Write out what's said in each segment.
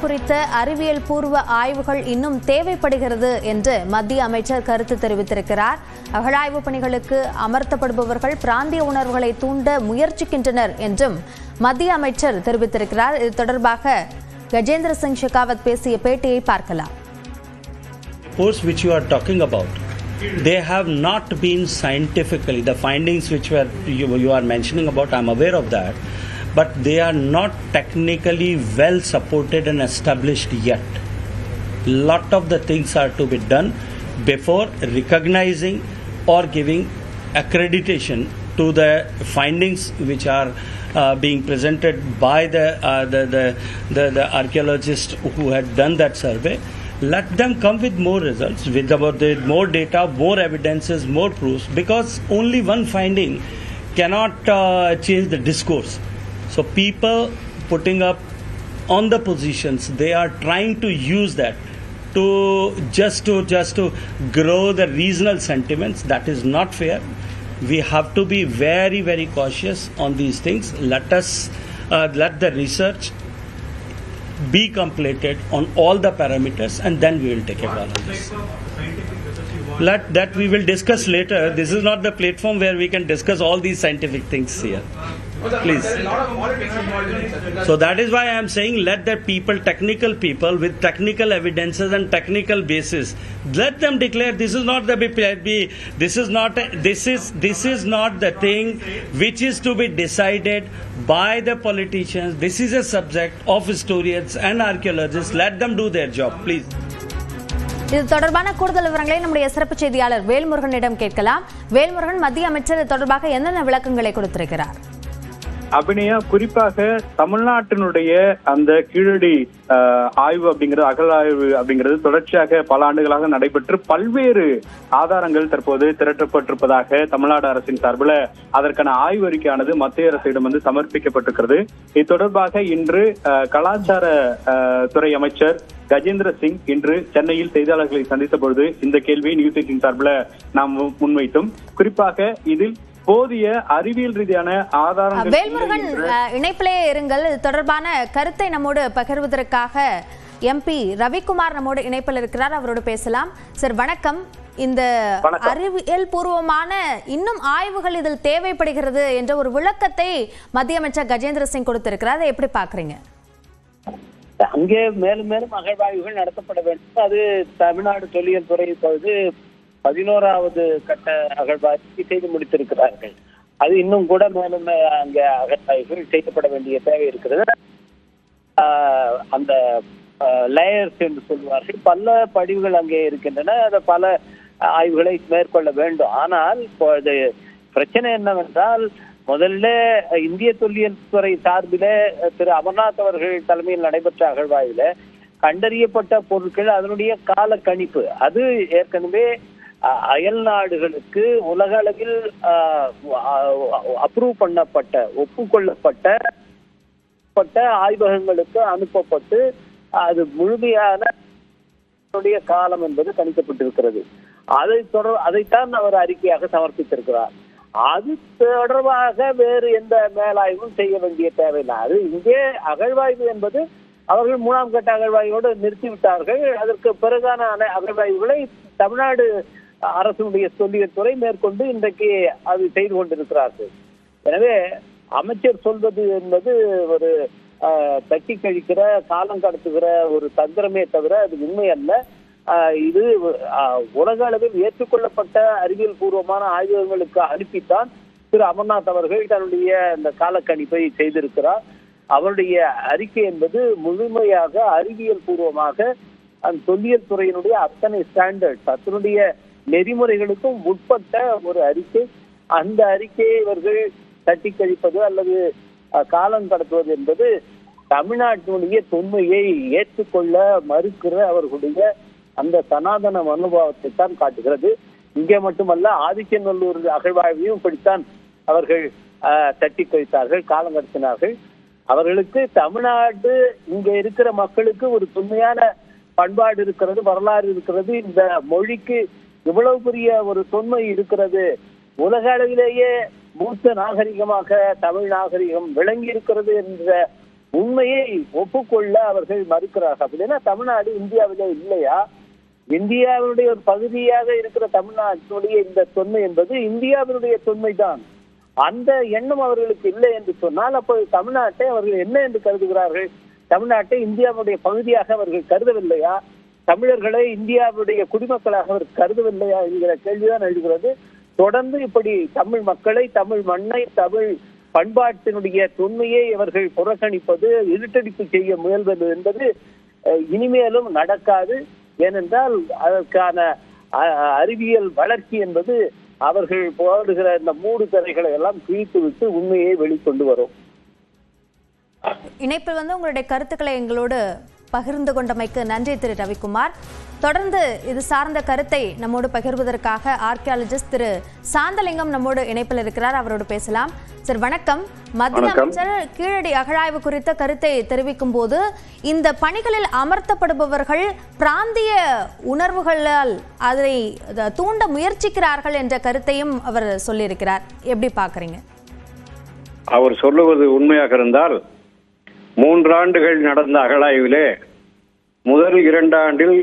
குறித்த அறிவியல் பூர்வ ஆய்வுகள் இன்னும் தேவைப்படுகிறது என்று மத்திய அமைச்சர் கருத்து தெரிவித்திருக்கிறார். அகழாய்வு பணிகளுக்கு அமர்த்தப்படுபவர்கள் பிராந்திய உணர்வுகளை தூண்ட முயற்சிக்கின்றனர் என்றும் மத்திய அமைச்சர் தெரிவித்திருக்கிறார். இது தொடர்பாக கஜேந்திர சிங் ஷெகாவத் பேசிய பேட்டியை பார்க்கலாம். Reports which you are talking about they have not been scientifically the findings which were you, you are mentioning about i'm aware of that. But they are not technically well supported and established yet. Lot of the things are to be done before recognizing or giving accreditation to the findings which are uh, being presented by the, uh, the, the, the, the archaeologists who had done that survey. Let them come with more results with about the more data more evidences more proofs because only one finding cannot uh, change the discourse so people putting up on the positions they are trying to use that to just to just to grow the regional sentiments. That is not fair. We have to be very very cautious on these things. Let us uh, let the research be completed on all the parameters and then we will take a call on this. let that we will discuss later. This is not the platform where we can discuss all these scientific things here please so that is why i am saying let the people technical people with technical evidences and technical basis let them declare this is not the BPIB, this is not this is this is not the thing which is to be decided by the politicians this is a subject of historians and archaeologists let them do their job please இது தொடர்பான கூடுதல் விவரங்களை நம்முடைய சிறப்பு செய்தியாளர் வேல்முருகனிடம் கேட்கலாம் வேல்முருகன் மத்திய அமைச்சர் தொடர்பாக என்னென்ன விளக்கங்களை கொடுத்திருக்கிறார் அபிநயா குறிப்பாக தமிழ்நாட்டினுடைய அந்த கீழடி ஆய்வு அப்படிங்கிறது அகழாய்வு அப்படிங்கிறது தொடர்ச்சியாக பல ஆண்டுகளாக நடைபெற்று பல்வேறு ஆதாரங்கள் தற்போது திரட்டப்பட்டிருப்பதாக தமிழ்நாடு அரசின் சார்பில் அதற்கான ஆய்வறிக்கையானது மத்திய அரசிடம் வந்து சமர்ப்பிக்கப்பட்டிருக்கிறது. இது தொடர்பாக இன்று ஆஹ், கலாச்சார ஆஹ், துறை அமைச்சர் கஜேந்திர சிங் இன்று சென்னையில் செய்தியாளர்களை சந்தித்த பொழுது இந்த கேள்வியை நியூஸ் எயிட்டின் சார்பில் நாம் முன்வைத்தோம். குறிப்பாக இதில் போதிய அறிவியல் ரீதியான ஆதாரங்கள் வேல்முருகன் இணைப்பிலே இருங்கள். இது தொடர்பான கருத்தை நம்மோடு பகிர்வதற்காக எம்பி ரவிக்குமார் நம்மோடு இணைப்பில் இருக்கிறார். அவரோடு பேசலாம். சார் வணக்கம். இந்த. அறிவியல் பூர்வமான இன்னும் ஆய்வுகள் இதில் தேவைப்படுகிறது என்ற ஒரு விளக்கத்தை மத்திய அமைச்சர் கஜேந்திர சிங் கொடுத்திருக்கிறார். அதை எப்படி பாக்குறீங்க அங்கே மேலும் மேலும் அகழ்வாய்வுகள் நடத்தப்பட வேண்டும். அது தமிழ்நாடு தொல்லியல் துறை இப்பொழுது பதினோராவது கட்ட அகழ்வாய்ச்சி செய்து முடித்திருக்கிறார்கள். அது இன்னும் கூட மேலும் அங்கே அகழ்வாய்வுகள் செய்யப்பட வேண்டிய தேவை இருக்கிறது. அந்த லேயர்ஸ் என்று சொல்வார்கள். பல படிவுகள் அங்கே இருக்கின்றன. அதை பல ஆய்வுகளை மேற்கொள்ள வேண்டும். ஆனால் இப்பொழுது பிரச்சனை என்னவென்றால் முதல்ல இந்திய தொல்லியல் துறை சார்பில் திரு அமர்நாத் அவர்கள் தலைமையில் நடைபெற்ற அகழ்வாய்வில் கண்டறியப்பட்ட பொருட்கள் அதனுடைய கால கணிப்பு அது ஏற்கனவே அயல் நாடுகளுக்கு உலக அளவில் அப்ரூவ் பண்ணப்பட்ட ஒப்புக்கொள்ளப்பட்ட ஆய்வகங்களுக்கு அனுப்பப்பட்டு அது முழுமையான காலம் என்பது கணிக்கப்பட்டிருக்கிறது. அதை தொடர் அதைத்தான் அவர் அறிக்கையாக சமர்ப்பித்திருக்கிறார். அது தொடர்பாக வேறு எந்த மேலாய்வும் செய்ய வேண்டிய தேவையில்லை. அது இங்கே அகழ்வாய்வு என்பது அவர்கள் மூணாம் கட்ட அகழ்வாய்வோடு நிறுத்திவிட்டார்கள். அதற்கு பிறகான அகழ்வாய்வுகளை தமிழ்நாடு அரசுடைய தொல்லியல் துறை மேற்கொண்டு இன்றைக்கு அது செய்து கொண்டிருக்கிறார்கள். எனவே அமைச்சர் சொல்வது என்பது ஒரு தட்டி கழிக்கிற காலம் கடத்துகிற ஒரு தந்திரமே தவிர அது உண்மை அல்ல இது உலக அளவில் ஏற்றுக்கொள்ளப்பட்ட அறிவியல் பூர்வமான ஆய்வகங்களுக்கு அனுப்பித்தான் திரு அமர்நாத் அவர்கள் தன்னுடைய இந்த காலக்கணிப்பை செய்திருக்கிறார். அவருடைய அறிக்கை என்பது முழுமையாக அறிவியல் பூர்வமாக அந்த தொல்லியல் துறையினுடைய அத்தனை ஸ்டாண்டர்ட்ஸ் அதனுடைய நெறிமுறைகளுக்கும் உட்பட்ட ஒரு அறிக்கை. அந்த அறிக்கையை இவர்கள் தட்டி கழிப்பது அல்லது காலம் கடத்துவது என்பது தமிழ்நாட்டினுடைய தொன்மையை ஏற்றுக்கொள்ள மறுக்கிற அவர்களுடைய அந்த சனாதன மனோபாவத்தை தான் காட்டுகிறது. இங்கே மட்டுமல்ல ஆதிக்கநல்லூர் அகழ்வாய்வையும் இப்படித்தான் அவர்கள் தட்டி கழித்தார்கள் காலம் கடத்தினார்கள். அவர்களுக்கு தமிழ்நாடு இங்க இருக்கிற மக்களுக்கு ஒரு தொன்மையான பண்பாடு இருக்கிறது வரலாறு இருக்கிறது. இந்த மொழிக்கு இவ்வளவு பெரிய ஒரு தொன்மை இருக்கிறது. உலக அளவிலேயே மூத்த நாகரிகமாக தமிழ் நாகரிகம் விளங்கி இருக்கிறது என்ற உண்மையை ஒப்புக்கொள்ள அவர்கள் மறுக்கிறார்கள். அப்படின்னா தமிழ்நாடு இந்தியாவிலே இல்லையா? இந்தியாவினுடைய ஒரு பகுதியாக இருக்கிற தமிழ்நாட்டினுடைய இந்த தொன்மை என்பது இந்தியாவினுடைய தொன்மை தான் அந்த எண்ணம் அவர்களுக்கு இல்லை என்று சொன்னால் அப்போது தமிழ்நாட்டை அவர்கள் என்ன என்று கருதுகிறார்கள்? தமிழ்நாட்டை இந்தியாவுடைய பகுதியாக அவர்கள் கருதவில்லையா? தமிழர்களை இந்தியாவுடைய குடிமக்களாக அவர் கருதவில்லையா என்கிற கேள்விதான் எழுகிறது தொடர்ந்து இப்படி தமிழ் மக்களை தமிழ் மண்ணை தமிழ் பண்பாட்டினுடைய தொன்மையை அவர்கள் புறக்கணிப்பது இருட்டடிப்பு செய்ய முயல்வது என்பது இனிமேலும் நடக்காது. ஏனென்றால் அதற்கான அறிவியல் வளர்ச்சி என்பது அவர்கள் போடுகிற இந்த மூடு திரைகளை எல்லாம் கிழித்துவிட்டு உண்மையை வெளிக்கொண்டு வரும். இணைப்பில் வந்து உங்களுடைய கருத்துக்களை எங்களோடு பகிர்ந்து கொண்டமைக்கு நன்றி திரு ரவிக்குமார். தொடர்ந்து இது சார்ந்த கருத்தை நம்மோடு பகிர்வதற்காக ஆர்கியாலஜிஸ்ட் திரு சாந்தலிங்கம் நம்மோடு இணைப்பில் இருக்கிறார். அவரோடு பேசலாம். சார் வணக்கம். மத்திய. அமைச்சர் கீழடி அகழாய்வு குறித்த கருத்தை தெரிவிக்கும் போது இந்த பணிகளில் அமர்த்தப்படுபவர்கள் பிராந்திய உணர்வுகளால் அதை அத- தூண்ட முயற்சிக்கிறார்கள் என்ற கருத்தையும் அவர் சொல்லியிருக்கிறார். எப்படி பாக்குறீங்க அவர் சொல்லுவது உண்மையாக இருந்தால் மூன்றாண்டுகள் நடந்த அகழாய்விலே முதல் இரண்டாண்டில்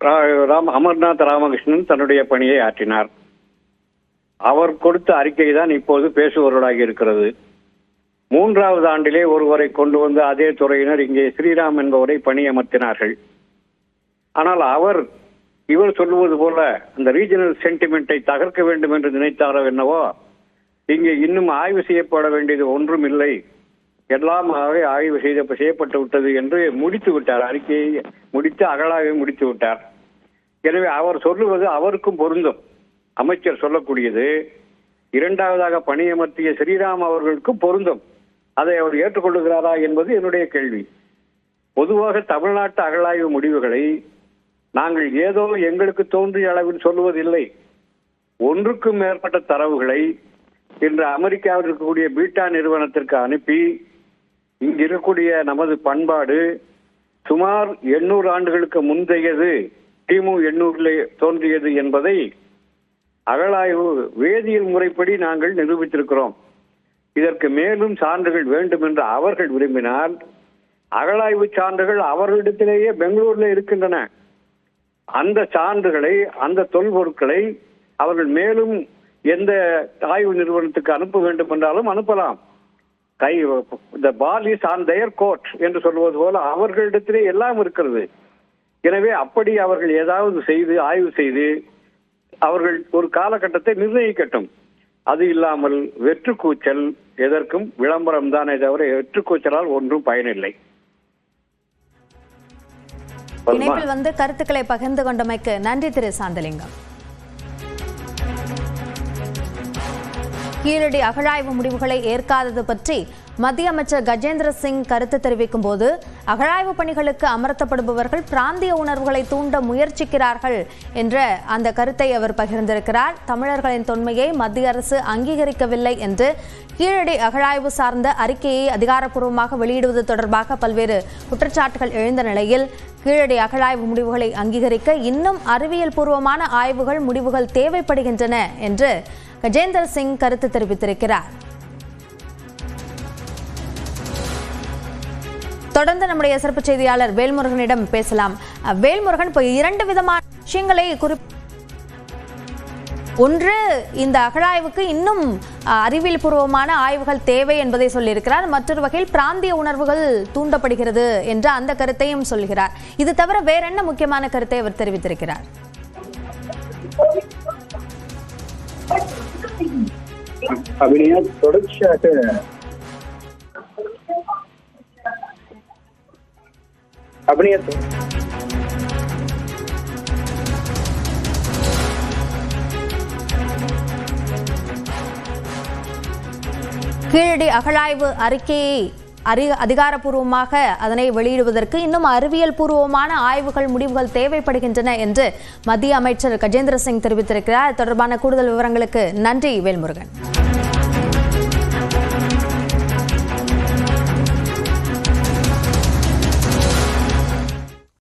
ரா- ராம் அமர்நாத் ராமகிருஷ்ணன் தன்னுடைய பணியை ஆற்றினார். அவர் கொடுத்த அறிக்கை தான் இப்போது பேசுபவர்களாகி இருக்கிறது. மூன்றாவது ஆண்டிலே ஒருவரை கொண்டு வந்து அதே துறையினர் இங்கே ஸ்ரீராம் என்பவரை பணியமர்த்தினார்கள் ஆனால் அவர் இவர் சொல்லுவது போல அந்த ரீஜனல் சென்டிமெண்ட்டை தகர்க்க வேண்டும் என்று நினைத்தாரோ என்னவோ இங்கே இன்னும் ஆய்வு செய்யப்பட வேண்டியது ஒன்றும் இல்லை எல்லாம் ஆகவே ஆய்வு செய்த செய்யப்பட்டு விட்டது என்று முடித்து விட்டார். அறிக்கையை முடித்து அகலாகவே முடித்து விட்டார். எனவே அவர் சொல்லுவது அவருக்கும் பொருந்தும். அமைச்சர் சொல்லக்கூடியது இரண்டாவதாக பணியமர்த்திய ஸ்ரீராம் அவர்களுக்கும் பொருந்தும். அதை அவர் ஏற்றுக்கொள்ளுகிறாரா என்பது என்னுடைய கேள்வி. பொதுவாக தமிழ்நாட்டு அகழாய்வு முடிவுகளை நாங்கள் ஏதோ எங்களுக்கு தோன்றிய அளவில் சொல்லுவதில்லை. ஒன்றுக்கும் மேற்பட்ட தரவுகளை இன்று அமெரிக்காவில் இருக்கக்கூடிய பீட்டா நிறுவனத்திற்கு அனுப்பி இங்கு இருக்கக்கூடிய நமது பண்பாடு சுமார் எண்ணூறு ஆண்டுகளுக்கு முந்தையது கிமு எண்ணூறில் தோன்றியது என்பதை அகழாய்வு வேதியியல் முறைப்படி நாங்கள் நிரூபித்திருக்கிறோம். இதற்கு மேலும் சான்றுகள் வேண்டும் என்று அவர்கள் விரும்பினால் அகழாய்வு சான்றுகள் அவர்களிடத்திலேயே பெங்களூரில் இருக்கின்றன. அந்த சான்றுகளை அந்த தொல்பொருட்களை அவர்கள் மேலும் எந்த ஆய்வு நிறுவனத்துக்கு அனுப்ப வேண்டும் என்றாலும் அனுப்பலாம். கை the ball is on their court என்று சொல்வது போல அவர்களிடத்திலே எல்லாம் இருக்கிறது. எனவே அப்படி அவர்கள் ஏதாவது செய்து ஆய்வு செய்து அவர்கள் ஒரு காலகட்டத்தை நிர்ணயிக்கட்டும். அது இல்லாமல் வெற்று கூச்சல் எதற்கும் விளம்பரம் தானே தவிர வெற்று கூச்சலால் ஒன்றும் பயனில்லை. இணைப்பில் வந்து கருத்துக்களை பகிர்ந்து கொண்டமைக்கு நன்றி திரு சாந்தலிங்கம். கீழடி அகழாய்வு முடிவுகளை ஏற்காதது பற்றி மத்திய அமைச்சர் கஜேந்திர சிங் கருத்து தெரிவிக்கும் போது அகழாய்வு பணிகளுக்கு அமர்த்தப்படுபவர்கள் பிராந்திய உணர்வுகளை தூண்ட முயற்சிக்கிறார்கள் என்ற அந்த கருத்தை அவர் பகிர்ந்திருக்கிறார். தமிழர்களின் தொன்மையை மத்திய அரசு அங்கீகரிக்கவில்லை என்று கீழடி அகழாய்வு சார்ந்த அறிக்கையை அதிகாரப்பூர்வமாக வெளியிடுவது தொடர்பாக பல்வேறு குற்றச்சாட்டுகள் எழுந்த நிலையில் கீழடி அகழாய்வு முடிவுகளை அங்கீகரிக்க இன்னும் அறிவியல் பூர்வமான ஆய்வுகள் முடிவுகள் தேவைப்படுகின்றன என்று கஜேந்தர் சிங் கருத்து தெரிவித்திருக்கிறார். தொடர்ந்து நம்முடைய சிறப்பு செய்தியாளர் வேல்முருகனிடம் பேசலாம். வேல்முருகன் இப்போ இரண்டு விதமான விஷயங்களை குறி ஒன்று இந்த அகழாய்வுக்கு இன்னும் அறிவியல் பூர்வமான ஆய்வுகள் தேவை என்பதை சொல்லியிருக்கிறார். மற்றொரு வகையில் பிராந்திய உணர்வுகள் தூண்டப்படுகிறது என்ற அந்த கருத்தையும் சொல்கிறார். இது தவிர வேற என்ன முக்கியமான கருத்தை அவர் தெரிவித்திருக்கிறார்? அபிநயா தொடர்ச்சியாக. அபிநயா கீழடி அகழாய்வு அறிக்கையை அறி அதிகாரப்பூர்வமாக அதனை வெளியிடுவதற்கு இன்னும் அறிவியல் பூர்வமான ஆய்வுகள் முடிவுகள் தேவைப்படுகின்றன என்று மத்திய அமைச்சர் கஜேந்திர சிங் தெரிவித்திருக்கிறார். தொடர்பான கூடுதல் விவரங்களுக்கு நன்றி வேல்முருகன்.